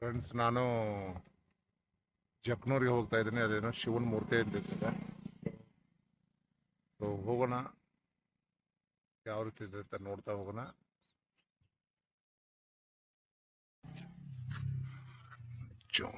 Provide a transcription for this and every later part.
Friends ನಾನು ಜಕ್ನೂರಿಗೆ ಹೋಗ್ತಾ ಇದ್ದೀನಿ. ಅದೇನೋ ಶಿವನ ಮೂರ್ತಿ ಅಂತಿರ್ತದೆ ಸೊ ಹೋಗೋಣ. ಯಾವ ರೀತಿ ಇದೆ ಅಂತ ನೋಡ್ತಾ ಹೋಗೋಣ. ಜೋ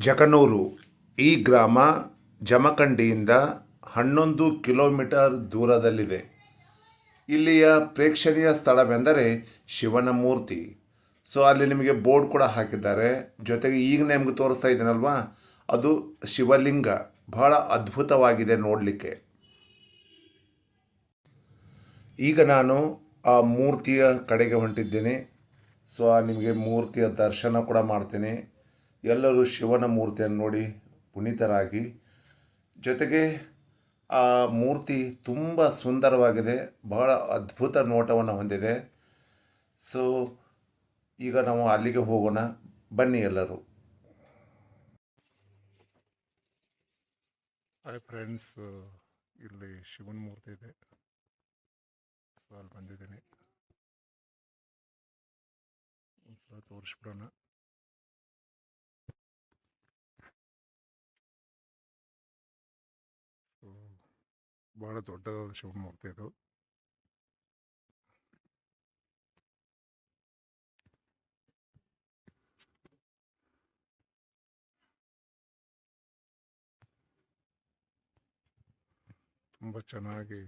ಜಕನೂರು, ಈ ಗ್ರಾಮ ಜಮಖಂಡಿಯಿಂದ ಹನ್ನೊಂದು ಕಿಲೋಮೀಟರ್ ದೂರದಲ್ಲಿದೆ. ಇಲ್ಲಿಯ ಪ್ರೇಕ್ಷಣೀಯ ಸ್ಥಳವೆಂದರೆ ಶಿವನ ಮೂರ್ತಿ. ಸೊ ಅಲ್ಲಿ ನಿಮಗೆ ಬೋರ್ಡ್ ಕೂಡ ಹಾಕಿದ್ದಾರೆ. ಜೊತೆಗೆ ಈಗ ನಿಮ್ಗೆ ತೋರಿಸ್ತಾ ಇದ್ದೀನಲ್ವಾ? ಅದು ಶಿವಲಿಂಗ. ಬಹಳ ಅದ್ಭುತವಾಗಿದೆ ನೋಡಲಿಕ್ಕೆ. ಈಗ ನಾನು ಆ ಮೂರ್ತಿಯ ಕಡೆಗೆ ಹೊಂಟಿದ್ದೇನೆ. ಸೊ ನಿಮಗೆ ಮೂರ್ತಿಯ ದರ್ಶನ ಕೂಡ ಮಾಡ್ತೀನಿ. ಎಲ್ಲರೂ ಶಿವನ ಮೂರ್ತಿಯನ್ನು ನೋಡಿ ಪುನೀತರಾಗಿ. ಜೊತೆಗೆ ಆ ಮೂರ್ತಿ ತುಂಬ ಸುಂದರವಾಗಿದೆ, ಬಹಳ ಅದ್ಭುತ ನೋಟವನ್ನು ಹೊಂದಿದೆ. ಸೊ ಈಗ ನಾವು ಅಲ್ಲಿಗೆ ಹೋಗೋಣ. ಬನ್ನಿ ಎಲ್ಲರೂ. ಹಾಯ್ ಫ್ರೆಂಡ್ಸ್ ಇಲ್ಲಿ ಶಿವನ ಮೂರ್ತಿ ಇದೆ. ಸೊ ಅಲ್ಲಿ ಬಂದಿದ್ದೀನಿ. ತೋರಿಸ್ಬಿಡೋಣ. ಭಾಳ ದೊಡ್ಡದಾದ ಶಿವಮೊಗ್ಗ ಮೂರ್ತಿ ಇದು ತುಂಬ ಚೆನ್ನಾಗಿ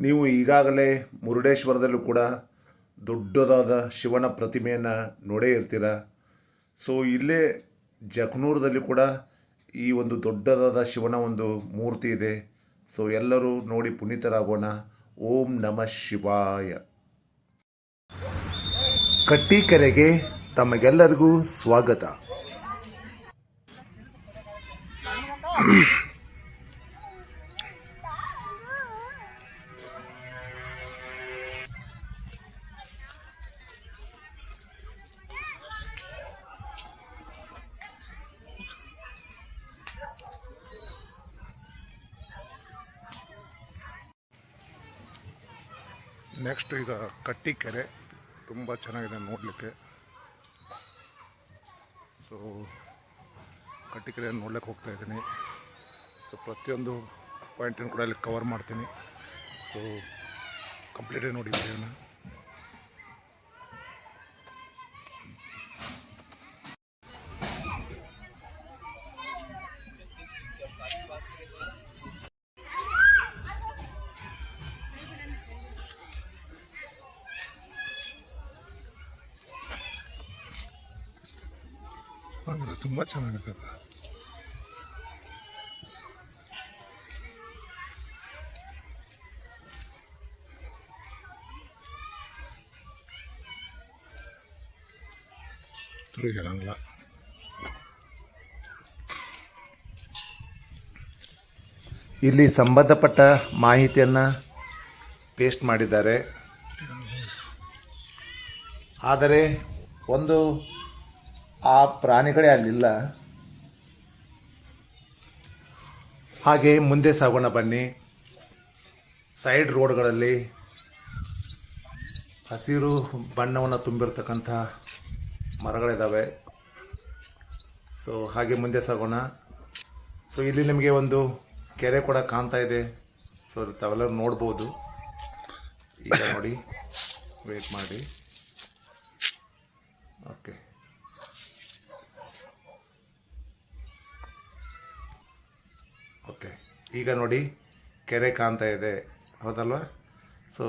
ನೀವು ಈಗಾಗಲೇ ಮುರುಡೇಶ್ವರದಲ್ಲೂ ಕೂಡ ದೊಡ್ಡದಾದ ಶಿವನ ಪ್ರತಿಮೆಯನ್ನು ನೋಡೇ ಇರ್ತೀರ. ಸೊ ಇಲ್ಲೇ ಜಕ್ನೂರದಲ್ಲಿ ಕೂಡ ಈ ಒಂದು ದೊಡ್ಡದಾದ ಶಿವನ ಒಂದು ಮೂರ್ತಿ ಇದೆ. ಸೊ ಎಲ್ಲರೂ ನೋಡಿ ಪುನೀತರಾಗೋಣ. ಓಂ ನಮಃ ಶಿವಾಯ. ಕಟ್ಟಿಕೆರೆಗೆ ತಮಗೆಲ್ಲರಿಗೂ ಸ್ವಾಗತ. ನೆಕ್ಸ್ಟ್ ಈಗ ಕಟ್ಟಿಕೆರೆ. ತುಂಬ ಚೆನ್ನಾಗಿದೆ ನೋಡಲಿಕ್ಕೆ. ಸೊ ಕಟ್ಟಿಕೆರೆ ನೋಡ್ಲಿಕ್ಕೆ ಹೋಗ್ತಾ ಇದ್ದೀನಿ. ಸೊ ಪ್ರತಿಯೊಂದು ಪಾಯಿಂಟನ್ನು ಕೂಡ ಇಲ್ಲಿ ಕವರ್ ಮಾಡ್ತೀನಿ. ಸೊ ಕಂಪ್ಲೀಟೇ ನೋಡಿ ವಿಡಿಯೋನ ತುಂಬ ಚೆನ್ನಾಗಿರ್ತದೆ ಇಲ್ಲಿ ಸಂಬಂಧಪಟ್ಟ ಮಾಹಿತಿಯನ್ನು ಪೇಸ್ಟ್ ಮಾಡಿದ್ದಾರೆ. ಆದರೆ ಒಂದು ಆ ಪ್ರಾಣಿಗಳೇ ಅಲ್ಲಿಲ್ಲ. ಹಾಗೆ ಮುಂದೆ ಸಾಗೋಣ ಬನ್ನಿ. ಸೈಡ್ ರೋಡ್ಗಳಲ್ಲಿ ಹಸಿರು ಬಣ್ಣವನ್ನು ತುಂಬಿರ್ತಕ್ಕಂಥ ಮರಗಳಿದ್ದಾವೆ ಸೊ ಹಾಗೆ ಮುಂದೆ ಸಾಗೋಣ. ಸೊ ಇಲ್ಲಿ ನಿಮಗೆ ಒಂದು ಕೆರೆ ಕೂಡ ಕಾಣ್ತಾ ಇದೆ. ಸೊ ತಾವೆಲ್ಲರೂ ನೋಡ್ಬೋದು. ಈಗ ನೋಡಿ. ವೇಟ್ ಮಾಡಿ. ಓಕೆ ಈಗ ನೋಡಿ ಕೆರೆ ಕಾಣ್ತಾ ಇದೆ. ಹೌದಲ್ವಾ? ಸೊ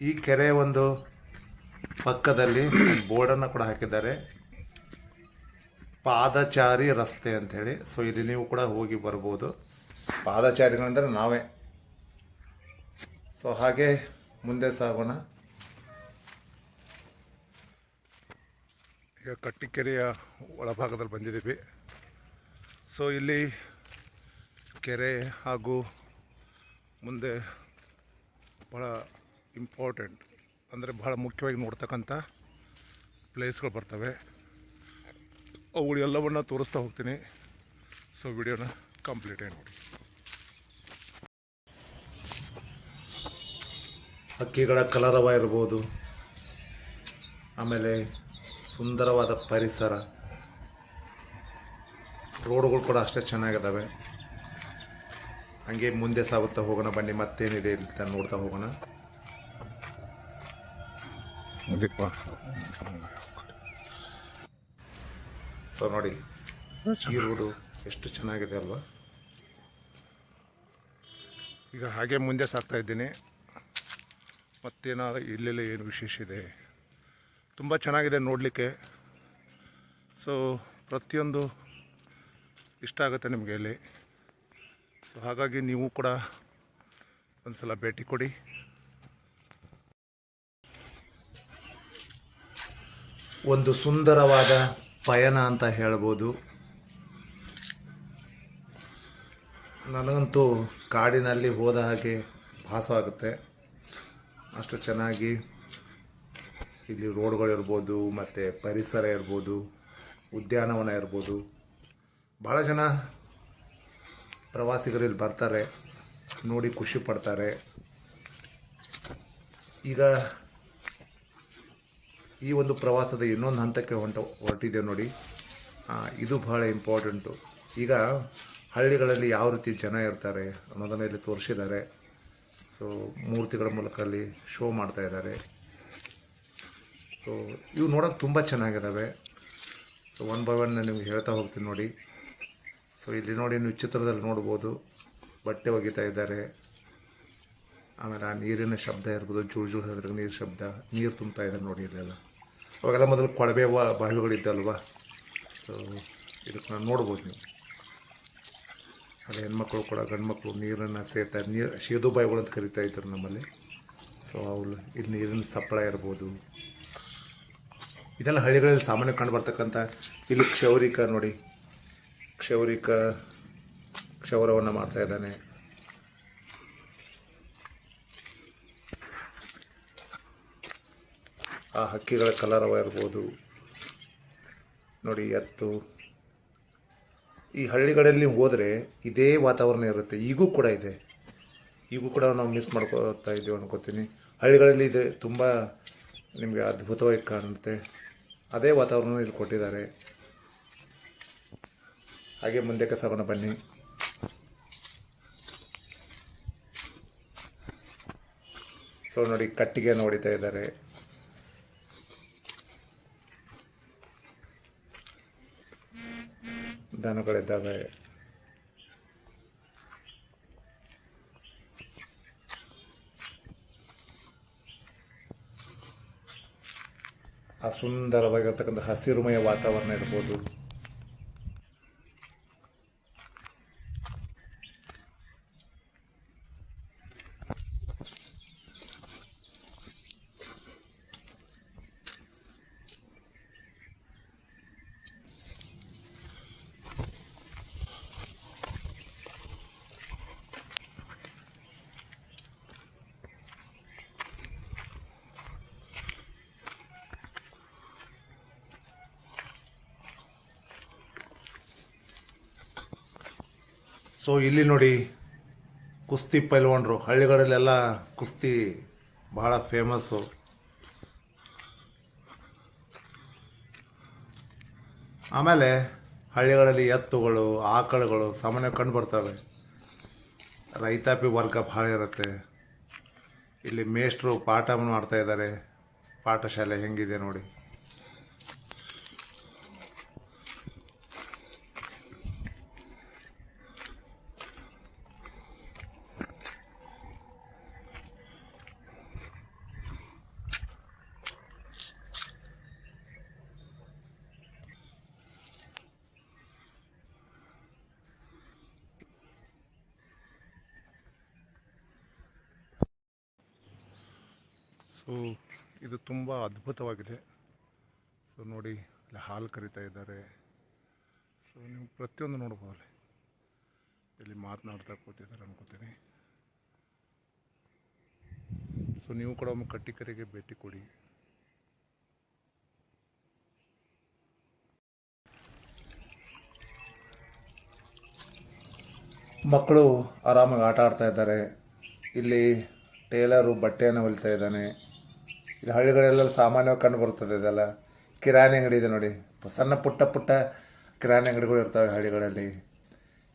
ಈ ಕೆರೆ ಒಂದು ಪಕ್ಕದಲ್ಲಿ ಬೋರ್ಡನ್ನು ಕೂಡ ಹಾಕಿದ್ದಾರೆ. ಪಾದಚಾರಿ ರಸ್ತೆ ಅಂಥೇಳಿ ಸೊ ಇಲ್ಲಿ ನೀವು ಕೂಡ ಹೋಗಿ ಬರ್ಬೋದು. ಪಾದಚಾರಿಗಳಂದರೆ ನಾವೇ. ಸೊ ಹಾಗೆ ಮುಂದೆ ಸಾಗೋಣ. ಈಗ ಕಟ್ಟಿಕೆರೆಯ ಒಳಭಾಗದಲ್ಲಿ ಬಂದಿದ್ದೀವಿ. ಸೊ ಇಲ್ಲಿ ಕೆರೆ ಹಾಗೂ ಮುಂದೆ ಭಾಳ ಇಂಪಾರ್ಟೆಂಟ್ ಅಂದರೆ ಭಾಳ ಮುಖ್ಯವಾಗಿ ನೋಡ್ತಕ್ಕಂಥ ಪ್ಲೇಸ್ಗಳು ಬರ್ತವೆ. ಅವುಗಳು ಎಲ್ಲವನ್ನ ತೋರಿಸ್ತಾ ಹೋಗ್ತೀನಿ. ಸೊ ವಿಡಿಯೋನ ಕಂಪ್ಲೀಟ್ ನೋಡಿ. ಹಕ್ಕಿಗಳ ಕಲರವ ಇರ್ಬೋದು. ಆಮೇಲೆ ಸುಂದರವಾದ ಪರಿಸರ. ರೋಡ್ಗಳು ಕೂಡ ಅಷ್ಟೇ ಚೆನ್ನಾಗಿದ್ದಾವೆ ಹಂಗೆ ಮುಂದೆ ಸಾಗುತ್ತಾ ಹೋಗೋಣ ಬನ್ನಿ ಮತ್ತೇನಿದೆ ಅಂತ ನೋಡ್ತಾ ಹೋಗೋಣ. ಸೊ ನೋಡಿ ಈ ರೋಡು ಎಷ್ಟು ಚೆನ್ನಾಗಿದೆ ಅಲ್ವಾ? ಈಗ ಹಾಗೆ ಮುಂದೆ ಸಾಗ್ತಾ ಇದ್ದೀನಿ. ಮತ್ತೇನಾದ್ರು ಇಲ್ಲೆಲ್ಲ ಏನು ವಿಶೇಷ ಇದೆ? ತುಂಬ ಚೆನ್ನಾಗಿದೆ ನೋಡಲಿಕ್ಕೆ. ಸೊ ಪ್ರತಿಯೊಂದು ಇಷ್ಟ ಆಗುತ್ತೆ ನಿಮಗೆ ಇಲ್ಲಿ. ಸೊ ಹಾಗಾಗಿ ನೀವು ಕೂಡ ಒಂದು ಸಲ ಭೇಟಿ ಕೊಡಿ. ಒಂದು ಸುಂದರವಾದ ಪಯಣ ಅಂತ ಹೇಳ್ಬೋದು. ನನಗಂತೂ ಕಾಡಿನಲ್ಲಿ ಹೋದ ಹಾಗೆ ಭಾಸವಾಗುತ್ತೆ ಅಷ್ಟು ಚೆನ್ನಾಗಿ ಇಲ್ಲಿ ರೋಡ್ಗಳಿರ್ಬೋದು ಮತ್ತು ಪರಿಸರ ಇರ್ಬೋದು, ಉದ್ಯಾನವನ ಇರ್ಬೋದು. ಭಾಳ ಜನ ಪ್ರವಾಸಿಗರು ಇಲ್ಲಿ ಬರ್ತಾರೆ, ನೋಡಿ ಖುಷಿ ಪಡ್ತಾರೆ. ಈಗ ಈ ಒಂದು ಪ್ರವಾಸದ ಇನ್ನೊಂದು ಹಂತಕ್ಕೆ ಹೊಂಟ, ಹೊರಟಿದೆ ನೋಡಿ. ಇದು ಬಹಳ ಇಂಪಾರ್ಟೆಂಟು ಈಗ ಹಳ್ಳಿಗಳಲ್ಲಿ ಯಾವ ರೀತಿ ಜನ ಇರ್ತಾರೆ ಅನ್ನೋದನ್ನು ಇಲ್ಲಿ ತೋರಿಸಿದ್ದಾರೆ. ಸೊ ಮೂರ್ತಿಗಳ ಮೂಲಕ ಅಲ್ಲಿ ಶೋ ಮಾಡ್ತಾ ಇದ್ದಾರೆ. ಸೊ ಇವು ನೋಡೋಕೆ ತುಂಬ ಚೆನ್ನಾಗಿದ್ದಾವೆ ಸೊ ಒನ್ ಬೈ ಒನ್ ನಿಮ್ಗೆ ಹೇಳ್ತಾ ಹೋಗ್ತೀನಿ ನೋಡಿ. ಸೊ ಇಲ್ಲಿ ನೋಡಿ ನೀವು ಚಿತ್ರದಲ್ಲಿ ನೋಡ್ಬೋದು. ಬಟ್ಟೆ ಒಗಿತಾ ಇದ್ದಾರೆ. ಆಮೇಲೆ ಆ ನೀರಿನ ಶಬ್ದ ಇರ್ಬೋದು. ಜೂಳು ಜುಳು ಹೇಳಿದ್ರೆ ನೀರು ಶಬ್ದ. ನೀರು ತುಂಬ್ತಾ ಇದ್ದಾರೆ ನೋಡಿ ಇಲ್ಲೆಲ್ಲ. ಅವಾಗೆಲ್ಲ ಮೊದಲು ಕೊಳವೆ ಬಾವಿಗಳಿದ್ದಲ್ವ ಸೊ ಇದಕ್ಕೆ ನಾನು ನೋಡ್ಬೋದು ನೀವು. ಅದೇ ಹೆಣ್ಮಕ್ಳು ಕೂಡ ಗಂಡ್ಮಕ್ಳು ನೀರನ್ನು ಸೇರ್ತಾ ನೀರು ಶೇದು ಬಾಯಿಗಳು ಅಂತ ಕರಿತಾ ಇದ್ದರು ನಮ್ಮಲ್ಲಿ. ಸೊ ಅವಳು ಇಲ್ಲಿ ನೀರಿನ ಸಪ್ಪಳ ಇರ್ಬೋದು. ಇದೆಲ್ಲ ಹಳ್ಳಿಗಳಲ್ಲಿ ಸಾಮಾನ್ಯ ಕಂಡು ಬರ್ತಕ್ಕಂಥ ಇಲ್ಲಿ ಕ್ಷೌರಿಕ ನೋಡಿ. ಕ್ಷೌರಿಕ ಕ್ಷೌರವನ್ನು ಮಾಡ್ತಾ ಇದ್ದಾನೆ. ಆ ಹಕ್ಕಿಗಳ ಕಲರವ ಇರ್ಬೋದು. ನೋಡಿ, ಎತ್ತು. ಈ ಹಳ್ಳಿಗಳಲ್ಲಿ ಹೋದರೆ ಇದೇ ವಾತಾವರಣ ಇರುತ್ತೆ. ಈಗೂ ಕೂಡ ಇದೆ. ಈಗೂ ಕೂಡ ನಾವು ಮಿಸ್ ಮಾಡ್ಕೋತಾ ಇದ್ದೀವಿ ಅನ್ಕೋತೀನಿ. ಹಳ್ಳಿಗಳಲ್ಲಿ ಇದೆ. ತುಂಬ ನಿಮಗೆ ಅದ್ಭುತವಾಗಿ ಕಾಣುತ್ತೆ. ಅದೇ ವಾತಾವರಣ ಇಲ್ಲಿ ಕೊಟ್ಟಿದ್ದಾರೆ. ಹಾಗೆ ಮುಂದೆ ಸಾಗೋಣ ಬನ್ನಿ. ಸೊ ನೋಡಿ, ಕಟ್ಟಿಗೆ ನೋಡಿತಾ ಇದ್ದಾರೆ. ದನಗಳಿದ್ದಾವೆ. ಆ ಸುಂದರವಾಗಿರ್ತಕ್ಕಂಥ ಹಸಿರುಮಯ ವಾತಾವರಣ ಇರ್ಬೋದು. ಸೊ ಇಲ್ಲಿ ನೋಡಿ ಕುಸ್ತಿ ಪೈಲ್ವಾನ್ರು, ಹಳ್ಳಿಗಳಲ್ಲೆಲ್ಲ ಕುಸ್ತಿ ಬಹಳ ಫೇಮಸ್ಸು ಆಮೇಲೆ ಹಳ್ಳಿಗಳಲ್ಲಿ ಎತ್ತುಗಳು, ಆಕಳುಗಳು ಸಾಮಾನ್ಯ ಕಂಡು ಬರ್ತವೆ. ರೈತಾಪಿ ವರ್ಗ ಭಾಳ ಇರುತ್ತೆ. ಇಲ್ಲಿ ಮೇಷ್ಟ್ರು ಪಾಠ ಮಾಡ್ತಾ ಇದ್ದಾರೆ. ಪಾಠಶಾಲೆ ಹೆಂಗಿದೆ ನೋಡಿ. ಸೊ, ಇದು ತುಂಬ ಅದ್ಭುತವಾಗಿದೆ. ಸೊ, ನೋಡಿ ಇಲ್ಲಿ ಹಾಲು ಕರಿತಾ ಇದ್ದಾರೆ. ಸೊ, ನೀವು ಪ್ರತಿಯೊಂದು ನೋಡ್ಬೋದಲ್ಲಿ ಇಲ್ಲಿ ಮಾತನಾಡ್ತಾ ಕೂತಿದ್ದಾರೆ ಅನ್ಕೋತೀನಿ. ಸೊ, ನೀವು ಕೂಡ ಒಮ್ಮೆ ಕಟ್ಟಿಕರಿಗೆ ಭೇಟಿ ಕೊಡಿ. ಮಕ್ಕಳು ಆರಾಮಾಗಿ ಆಟ ಆಡ್ತಾ ಇದ್ದಾರೆ. ಇಲ್ಲಿ ಟೇಲರು ಬಟ್ಟೆಯನ್ನು ಹೊಲಿತಾ ಇದ್ದಾನೆ. ಇಲ್ಲಿ ಹಳ್ಳಿಗಳೆಲ್ಲ ಸಾಮಾನ್ಯವಾಗಿ ಕಂಡು ಬರ್ತದೆ ಇದೆಲ್ಲ. ಕಿರಾಣಿ ಅಂಗಡಿ ಇದೆ ನೋಡಿ. ಸಣ್ಣ ಪುಟ್ಟ ಪುಟ್ಟ ಕಿರಾಣಿ ಅಂಗಡಿಗಳು ಇರ್ತವೆ ಹಳ್ಳಿಗಳಲ್ಲಿ.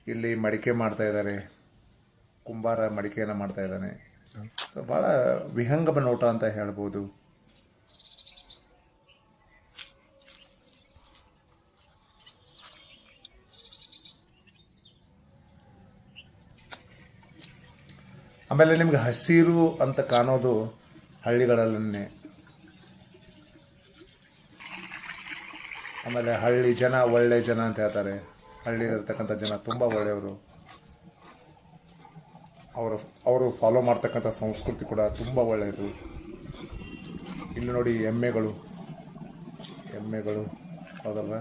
ಇಲ್ಲಿ ಮಡಿಕೆ ಮಾಡ್ತಾ ಇದ್ದಾರೆ. ಕುಂಬಾರ ಮಡಿಕೆಯನ್ನು ಮಾಡ್ತಾ ಇದ್ದಾನೆ. ಸೊ ಭಾಳ ವಿಹಂಗಮ ನೋಟ ಅಂತ ಹೇಳ್ಬೋದು. ಆಮೇಲೆ ನಿಮ್ಗೆ ಹಸಿರು ಅಂತ ಕಾಣೋದು ಹಳ್ಳಿಗಳಲ್ಲೇ ಆಮೇಲೆ ಹಳ್ಳಿ ಜನ ಒಳ್ಳೆ ಜನ ಅಂತ ಹೇಳ್ತಾರೆ. ಹಳ್ಳಿಲಿರ್ತಕ್ಕಂಥ ಜನ ತುಂಬ ಒಳ್ಳೆಯವರು. ಅವರ ಅವರು ಫಾಲೋ ಮಾಡ್ತಕ್ಕಂಥ ಸಂಸ್ಕೃತಿ ಕೂಡ ತುಂಬ ಒಳ್ಳೆಯದು. ಇಲ್ಲಿ ನೋಡಿ ಎಮ್ಮೆಗಳು. ಎಮ್ಮೆಗಳು. ಹೌದಲ್ವ?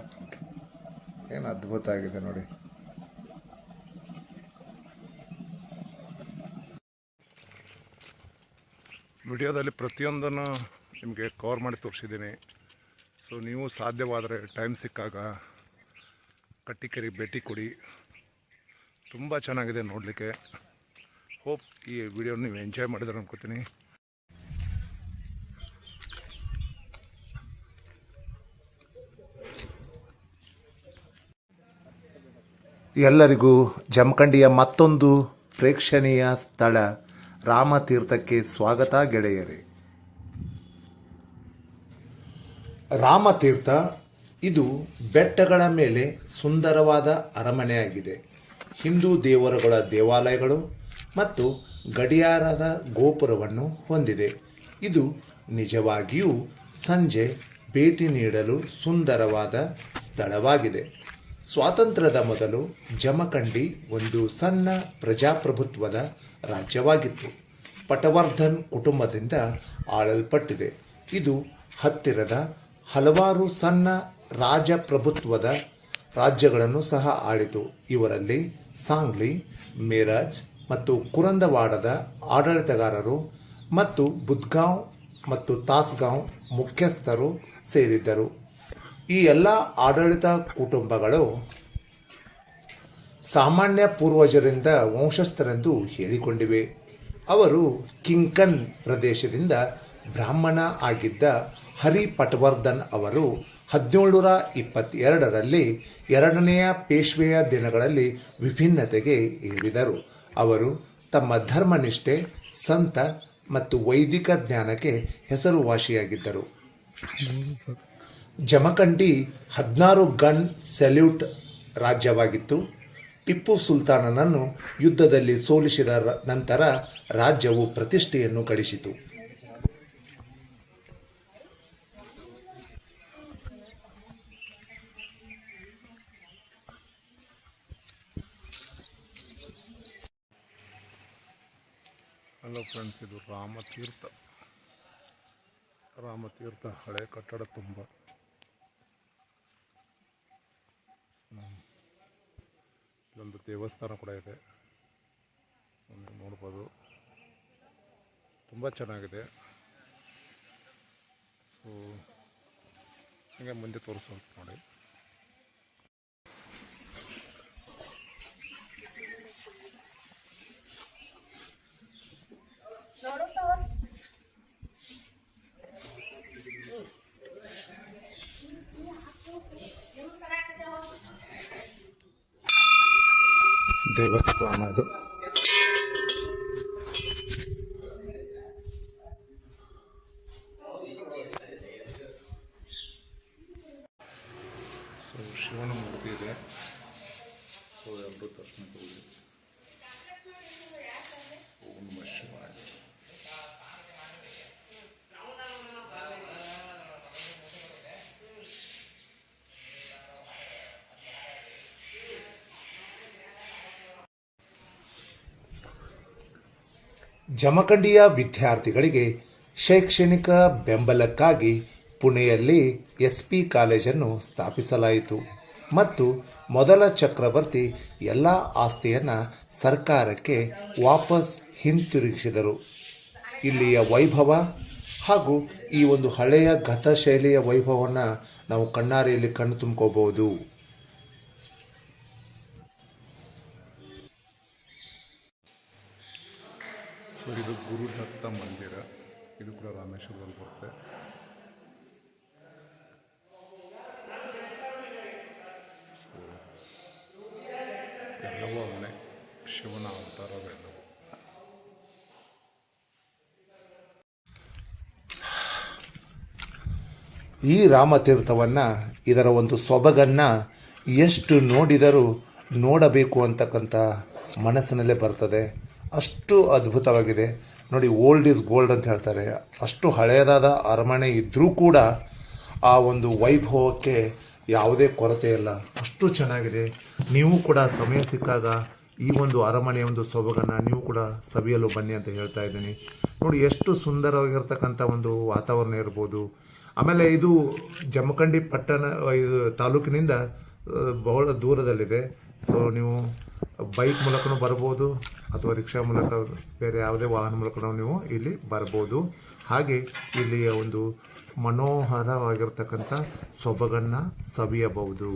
ಏನು ಅದ್ಭುತ ಆಗಿದೆ ನೋಡಿ. ವಿಡಿಯೋದಲ್ಲಿ ಪ್ರತಿಯೊಂದನ್ನು ನಿಮಗೆ ಕವರ್ ಮಾಡಿ ತೋರಿಸಿದ್ದೀನಿ. ಸೊ ನೀವು ಸಾಧ್ಯವಾದರೆ ಟೈಮ್ ಸಿಕ್ಕಾಗ ಕಟ್ಟಿಕೆರೆ ಭೇಟಿ ಕೊಡಿ. ತುಂಬ ಚೆನ್ನಾಗಿದೆ ನೋಡಲಿಕ್ಕೆ. ಹೋಪ್ ಈ ವಿಡಿಯೋ ನೀವು ಎಂಜಾಯ್ ಮಾಡಿದ್ರೆ ಅನ್ಕೋತೀನಿ. ಎಲ್ಲರಿಗೂ ಜಮಖಂಡಿಯ ಮತ್ತೊಂದು ಪ್ರೇಕ್ಷಣೀಯ ಸ್ಥಳ ರಾಮತೀರ್ಥಕ್ಕೆ ಸ್ವಾಗತ ಗೆಳೆಯರೇ. ರಾಮತೀರ್ಥ ಇದು ಬೆಟ್ಟಗಳ ಮೇಲೆ ಸುಂದರವಾದ ಅರಮನೆಯಾಗಿದೆ. ಹಿಂದೂ ದೇವರುಗಳ ದೇವಾಲಯಗಳು ಮತ್ತು ಗಡಿಯಾರದ ಗೋಪುರವನ್ನು ಹೊಂದಿದೆ. ಇದು ನಿಜವಾಗಿಯೂ ಸಂಜೆ ಭೇಟಿ ನೀಡಲು ಸುಂದರವಾದ ಸ್ಥಳವಾಗಿದೆ. ಸ್ವಾತಂತ್ರ್ಯದ ಮೊದಲು ಜಮಖಂಡಿ ಒಂದು ಸಣ್ಣ ಪ್ರಜಾಪ್ರಭುತ್ವದ ರಾಜ್ಯವಾಗಿತ್ತು. ಪಟವರ್ಧನ್ ಕುಟುಂಬದಿಂದ ಆಳಲ್ಪಟ್ಟಿದೆ. ಇದು ಹತ್ತಿರದ ಹಲವಾರು ಸಣ್ಣ ರಾಜಪ್ರಭುತ್ವದ ರಾಜ್ಯಗಳನ್ನು ಸಹ ಆಳಿತು. ಇವರಲ್ಲಿ ಸಾಂಗ್ಲಿ, ಮೇರಾಜ್ ಮತ್ತು ಕುರಂದವಾಡದ ಆಡಳಿತಗಾರರು ಮತ್ತು ಬುದ್ಗಾಂವ್ ಮತ್ತು ತಾಸ್ಗಾಂವ್ ಮುಖ್ಯಸ್ಥರು ಸೇರಿದ್ದರು. ಈ ಎಲ್ಲ ಆಡಳಿತ ಕುಟುಂಬಗಳು ಸಾಮಾನ್ಯ ಪೂರ್ವಜರಿಂದ ವಂಶಸ್ಥರೆಂದು ಹೇಳಿಕೊಂಡಿವೆ. ಅವರು ಕಿಂಕನ್ ಪ್ರದೇಶದಿಂದ ಬ್ರಾಹ್ಮಣ ಆಗಿದ್ದ ಹರಿ ಪಟವರ್ಧನ್ ಅವರು ಹದಿನೇಳುನೂರ ಇಪ್ಪತ್ತೆರಡರಲ್ಲಿ ಎರಡನೆಯ ಪೇಶ್ವೆಯ ದಿನಗಳಲ್ಲಿ ವಿಭಿನ್ನತೆಗೆ ಏರಿದರು. ಅವರು ತಮ್ಮ ಧರ್ಮನಿಷ್ಠೆ, ಸಂತ ಮತ್ತು ವೈದಿಕ ಜ್ಞಾನಕ್ಕೆ ಹೆಸರುವಾಸಿಯಾಗಿದ್ದರು. ಜಮಖಂಡಿ ಹದಿನಾರು ಗನ್ ಸೆಲ್ಯೂಟ್ ರಾಜ್ಯವಾಗಿತ್ತು. ಟಿಪ್ಪು ಸುಲ್ತಾನನನ್ನು ಯುದ್ಧದಲ್ಲಿ ಸೋಲಿಸಿದ ನಂತರ ರಾಜ್ಯವು ಪ್ರತಿಷ್ಠೆಯನ್ನು ಗಳಿಸಿತು. ಹಲೋ ಫ್ರೆಂಡ್ಸ್ ಇದು ರಾಮತೀರ್ಥ. ರಾಮತೀರ್ಥ ಹಳೆ ಕಟ್ಟಡ ತುಂಬ. ಇಲ್ಲೊಂದು ದೇವಸ್ಥಾನ ಕೂಡ ಇದೆ. ನೋಡ್ಬೋದು. ತುಂಬ ಚೆನ್ನಾಗಿದೆ. ಸೊ ಹೀಗೆ ಮುಂದೆ ತೋರಿಸೋದು ನೋಡಿ. ದೇವಸ್ಥಾನ ಅದು ಸೊ ಶಿವನ ಮೂರ್ತಿ ಇದೆ ಸೊ ಎಲ್ಲರೂ ದರ್ಶನ ಹೋಗಿ ಓಂ ನಮಃ ಶಿವಾಯ ಜಮಖಂಡಿಯ ವಿದ್ಯಾರ್ಥಿಗಳಿಗೆ ಶೈಕ್ಷಣಿಕ ಬೆಂಬಲಕ್ಕಾಗಿ ಪುಣೆಯಲ್ಲಿ ಎಸ್ ಪಿ ಕಾಲೇಜನ್ನು ಸ್ಥಾಪಿಸಲಾಯಿತು. ಮತ್ತು ಮೊದಲ ಚಕ್ರವರ್ತಿ ಎಲ್ಲ ಆಸ್ತಿಯನ್ನು ಸರ್ಕಾರಕ್ಕೆ ವಾಪಸ್ ಹಿಂತಿರುಗಿಸಿದರು. ಇಲ್ಲಿಯ ವೈಭವ ಹಾಗೂ ಈ ಒಂದು ಹಳೆಯ ಗತಶೈಲಿಯ ವೈಭವವನ್ನು ನಾವು ಕಣ್ಣಾರೆಯಲ್ಲಿ ಕಣ್ಣು ತುಂಬ್ಕೋಬಹುದು ಸೊ ಇದು ಗುರುದತ್ತ ಮಂದಿರ. ಇದು ಕೂಡ ರಾಮೇಶ್ವರದಲ್ಲಿ ಬರುತ್ತೆ. ಎಲ್ಲವೂ ಶಿವನ ಅವತಾರವೆಲ್ಲವೂ ಈ ರಾಮತೀರ್ಥವನ್ನು ಇದರ ಒಂದು ಸೊಬಗನ್ನು ಎಷ್ಟು ನೋಡಿದರೂ ನೋಡಬೇಕು ಅಂತಕ್ಕಂಥ ಮನಸ್ಸಿನಲ್ಲೇ ಬರ್ತದೆ. ಅಷ್ಟು ಅದ್ಭುತವಾಗಿದೆ. ನೋಡಿ, ಓಲ್ಡ್ ಈಸ್ ಗೋಲ್ಡ್ ಅಂತ ಹೇಳ್ತಾರೆ. ಅಷ್ಟು ಹಳೆಯದಾದ ಅರಮನೆ ಇದ್ದರೂ ಕೂಡ ಆ ಒಂದು ವೈಭವಕ್ಕೆ ಯಾವುದೇ ಕೊರತೆ ಇಲ್ಲ. ಅಷ್ಟು ಚೆನ್ನಾಗಿದೆ. ನೀವು ಕೂಡ ಸಮಯ ಸಿಕ್ಕಾಗ ಈ ಒಂದು ಅರಮನೆಯ ಒಂದು ಸೊಬಗನ್ನು ನೀವು ಕೂಡ ಸವಿಯಲು ಬನ್ನಿ ಅಂತ ಹೇಳ್ತಾ ಇದ್ದೀನಿ. ನೋಡಿ, ಎಷ್ಟು ಸುಂದರವಾಗಿರ್ತಕ್ಕಂಥ ಒಂದು ವಾತಾವರಣ ಇರ್ಬೋದು. ಆಮೇಲೆ ಇದು ಜಮಖಂಡಿ ಪಟ್ಟಣ, ಇದು ತಾಲೂಕಿನಿಂದ ಬಹಳ ದೂರದಲ್ಲಿದೆ. ಸೊ ನೀವು ಬೈಕ್ ಮೂಲಕನೂ ಬರ್ಬೋದು ಅಥವಾ ರಿಕ್ಷಾ ಮೂಲಕ ಬೇರೆ ಯಾವುದೇ ವಾಹನ ಮೂಲಕ ನೀವು ಇಲ್ಲಿ ಬರ್ಬೋದು. ಹಾಗೆ ಇಲ್ಲಿಯ ಒಂದು ಮನೋಹರವಾಗಿರ್ತಕ್ಕಂಥ ಸೊಬಗನ್ನು ಸವಿಯಬಹುದು.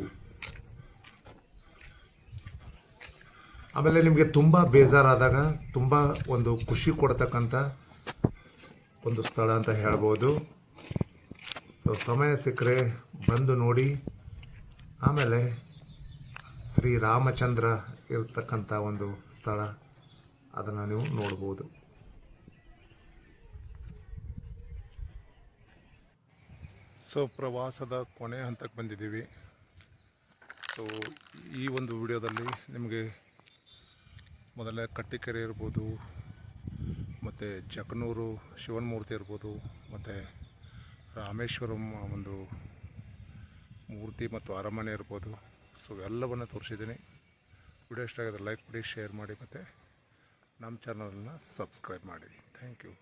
ಆಮೇಲೆ ನಿಮಗೆ ತುಂಬ ಬೇಜಾರಾದಾಗ ತುಂಬ ಒಂದು ಖುಷಿ ಕೊಡ್ತಕ್ಕಂಥ ಒಂದು ಸ್ಥಳ ಅಂತ ಹೇಳ್ಬೋದು. ಸೊ ಸಮಯ ಸಿಕ್ಕರೆ ಬಂದು ನೋಡಿ. ಆಮೇಲೆ ಶ್ರೀ ರಾಮಚಂದ್ರ ಇರತಕ್ಕಂಥ ಒಂದು ಸ್ಥಳ, ಅದನ್ನು ನೀವು ನೋಡ್ಬೋದು. ಸೊ, ಪ್ರವಾಸದ ಕೊನೆ ಹಂತಕ್ಕೆ ಬಂದಿದ್ದೀವಿ. ಸೊ ಈ ಒಂದು ವಿಡಿಯೋದಲ್ಲಿ ನಿಮಗೆ ಮೊದಲೇ ಕಟ್ಟಿಕೆರೆ ಇರ್ಬೋದು, ಮತ್ತು ಜಕನೂರು ಶಿವನ ಮೂರ್ತಿ ಇರ್ಬೋದು, ಮತ್ತು ರಾಮೇಶ್ವರಂ ಒಂದು ಮೂರ್ತಿ ಮತ್ತು ಅರಮನೆ ಇರ್ಬೋದು. ಸೊ ಎಲ್ಲವನ್ನು ತೋರಿಸಿದ್ದೀನಿ. ವಿಡಿಯೋ ಇಷ್ಟ ಆಗಿದ್ರೆ ಲೈಕ್ ಮಾಡಿ ಶೇರ್ ಮಾಡಿ ಮತ್ತು ನಮ್ಮ ಚಾನಲನ್ನು ಸಬ್ಸ್ಕ್ರೈಬ್ ಮಾಡಿ. Thank you